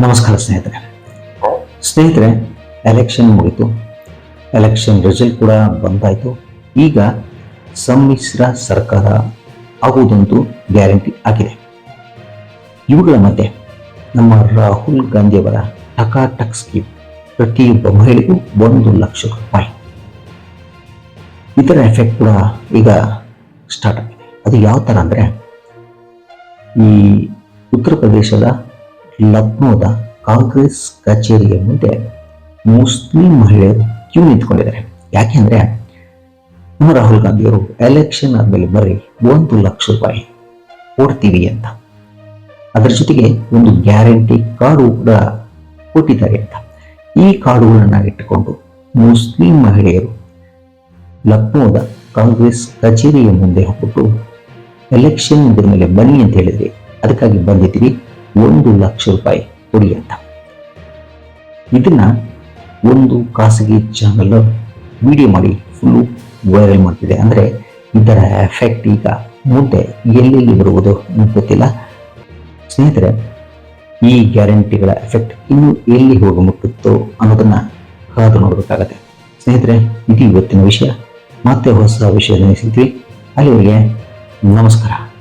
ನಮಸ್ಕಾರ ಸ್ನೇಹಿತರೆ. ಸ್ನೇಹಿತರೆ ಎಲೆಕ್ಷನ್ ಮುಗಿತು. ಎಲೆಕ್ಷನ್ ರಿಸಲ್ಟ್ ಕೂಡ ಬಂದಾಯಿತು. ಈಗ ಸಮ್ಮಿಶ್ರ ಸರ್ಕಾರ ಆಗುವುದಂತೂ ಗ್ಯಾರಂಟಿ ಆಗಿದೆ. ಇವುಗಳ ಮಧ್ಯೆ ನಮ್ಮ ರಾಹುಲ್ ಗಾಂಧಿಯವರ ಟಕಾಟಕ್ ಸ್ಕೀಮ್ ಪ್ರತಿಯೊಬ್ಬ ಮಹಿಳೆಗೂ ಒಂದು ಲಕ್ಷ ರೂಪಾಯಿ. ಇದರ ಎಫೆಕ್ಟ್ ಕೂಡ ಈಗ ಸ್ಟಾರ್ಟ್ ಆಗಿದೆ. ಅದು ಯಾವ ಥರ ಅಂದರೆ ಈ ಉತ್ತರ ಪ್ರದೇಶದ ಲಕ್ನೋದ ಕಾಂಗ್ರೆಸ್ ಕಚೇರಿಯ ಮುಂದೆ ಮುಸ್ಲಿಂ ಮಹಿಳೆಯರು ಕ್ಯೂ ನಿಂತ್ಕೊಂಡಿದ್ದಾರೆ. ಯಾಕೆಂದ್ರೆ ನಮ್ಮ ರಾಹುಲ್ ಗಾಂಧಿಯವರು ಎಲೆಕ್ಷನ್ ಆದಮೇಲೆ ಬರೀ ಒಂದು ಲಕ್ಷ ರೂಪಾಯಿ ಕೊಡ್ತೀವಿ ಅಂತ. ಅದರ ಜೊತೆಗೆ ಒಂದು ಗ್ಯಾರಂಟಿ ಕಾರ್ಡು ಕೂಡ ಕೊಟ್ಟಿದ್ದಾರೆ ಅಂತ. ಈ ಕಾರ್ಡುಗಳನ್ನು ಇಟ್ಟುಕೊಂಡು ಮುಸ್ಲಿಂ ಮಹಿಳೆಯರು ಲಕ್ನೋದ ಕಾಂಗ್ರೆಸ್ ಕಚೇರಿಯ ಮುಂದೆ ಹೋಗ್ಬಿಟ್ಟು ಎಲೆಕ್ಷನ್ ಇದ್ರ ಮೇಲೆ ಬನ್ನಿ ಅಂತ ಹೇಳಿದ್ರಿ ಅದಕ್ಕಾಗಿ ಬಂದಿದ್ದೀರಿ ಒಂದು ಲಕ್ಷ ರೂಪಾಯಿ ಕೊಡಿ ಅಂತ. ಇದನ್ನ ಒಂದು ಖಾಸಗಿ ಚಾನಲ್ ವಿಡಿಯೋ ಮಾಡಿ ಫುಲ್ಲು ವೈರಲ್ ಮಾಡ್ತಿದೆ. ಅಂದರೆ ಇದರ ಎಫೆಕ್ಟ್ ಈಗ ಮುಂದೆ ಎಲ್ಲೆಲ್ಲಿ ಬರುವುದು ಗೊತ್ತಿಲ್ಲ. ಸ್ನೇಹಿತರೆ, ಈ ಗ್ಯಾರಂಟಿಗಳ ಎಫೆಕ್ಟ್ ಇನ್ನು ಎಲ್ಲಿ ಹೋಗಿ ಮುಟ್ಟುತ್ತೋ ಅನ್ನೋದನ್ನ ಕಾದು ನೋಡಬೇಕಾಗತ್ತೆ. ಸ್ನೇಹಿತರೆ, ಇದು ಇವತ್ತಿನ ವಿಷಯ. ಮತ್ತೆ ಹೊಸ ವಿಷಯದಲ್ಲಿ ಸಿಗ್ತೀವಿ. ಅಲ್ಲಿವರೆಗೆ ನಮಸ್ಕಾರ.